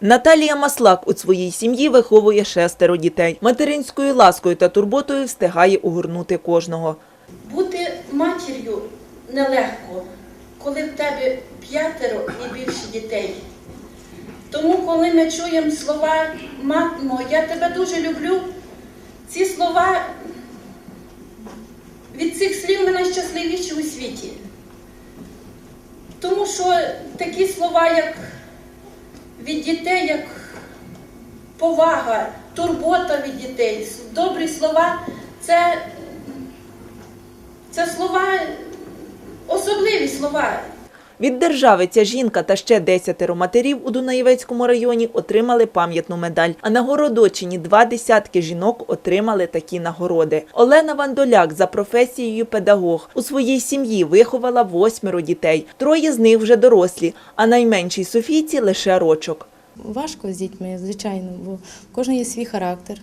Наталія Маслак у своїй сім'ї виховує шестеро дітей. Материнською ласкою та турботою встигає угорнути кожного. Бути матір'ю нелегко, коли в тебе п'ятеро і більше дітей. Тому, коли ми чуємо слова «Мамо, я тебе дуже люблю, ці слова від цих слів ми найщасливіші у світі. Тому що такі слова, як від дітей, як повага, турбота від дітей, добрі слова це це слова, особливі слова. Від держави ця жінка та ще десятеро матерів у Дунаєвецькому районі отримали пам'ятну медаль. А на Городочині два десятки жінок отримали такі нагороди. Олена Вандоляк за професією педагог у своїй сім'ї виховала восьмеро дітей. Троє з них вже дорослі, а найменшій Софійці лише рочок. Важко з дітьми, звичайно, бо кожного є свій характер,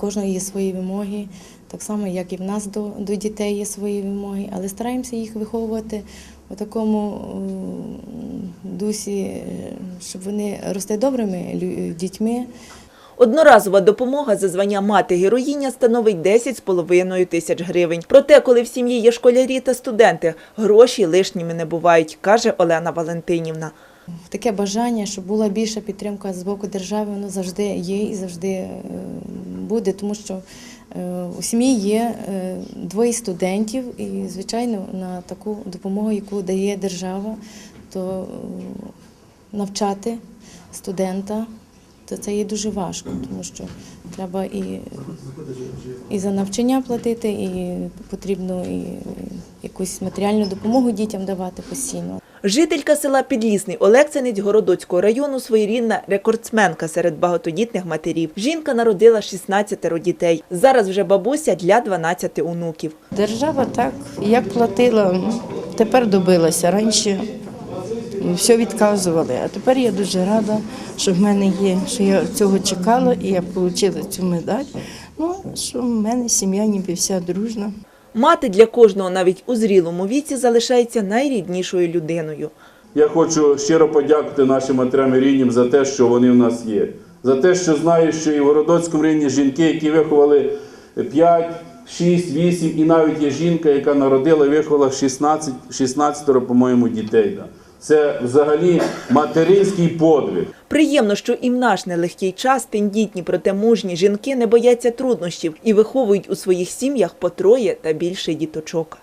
кожного є свої вимоги, так само, як і в нас до, до дітей є свої вимоги, але стараємося їх виховувати у такому дусі, е, щоб вони росли добрими дітьми. Одноразова допомога за звання мати героїня становить 10,5 тисяч гривень. Проте, коли в сім'ї є школярі та студенти, гроші лишніми не бувають, каже Олена Валентинівна. Таке бажання, щоб була більша підтримка з боку держави, воно завжди є і завжди е, буде, тому що е, у сім'ї є е, двоє студентів, і, звичайно, на таку допомогу, яку дає держава, то е, навчати студента, то це є дуже важко, тому що треба і, і за навчання платити, і потрібно і якусь матеріальну допомогу дітям давати постійно. Жителька села Підлісний Олексинець Городоцького району своєрідна рекордсменка серед багатодітних матерів. Жінка народила 16 дітей. Зараз вже бабуся для 12 онуків. Держава так, як платила, тепер добилася. Раніше все відказували. А тепер я дуже рада, що в мене є, що я цього чекала і я отримала цю медаль. Ну, що в мене сім'я ніби вся дружна. Мати для кожного навіть у зрілому віці залишається найріднішою людиною. Я хочу щиро подякувати нашим матерям і ріднім за те, що вони в нас є. За те, що знаю, що і в Городоцькому рівні жінки, які виховали 5, 6, 8, і навіть є жінка, яка народила і виховала 16, 16 по-моєму, дітей. Це взагалі материнський подвиг. Приємно, що і в наш нелегкий час тендітні, проте мужні жінки не бояться труднощів і виховують у своїх сім'ях по троє та більше діточок.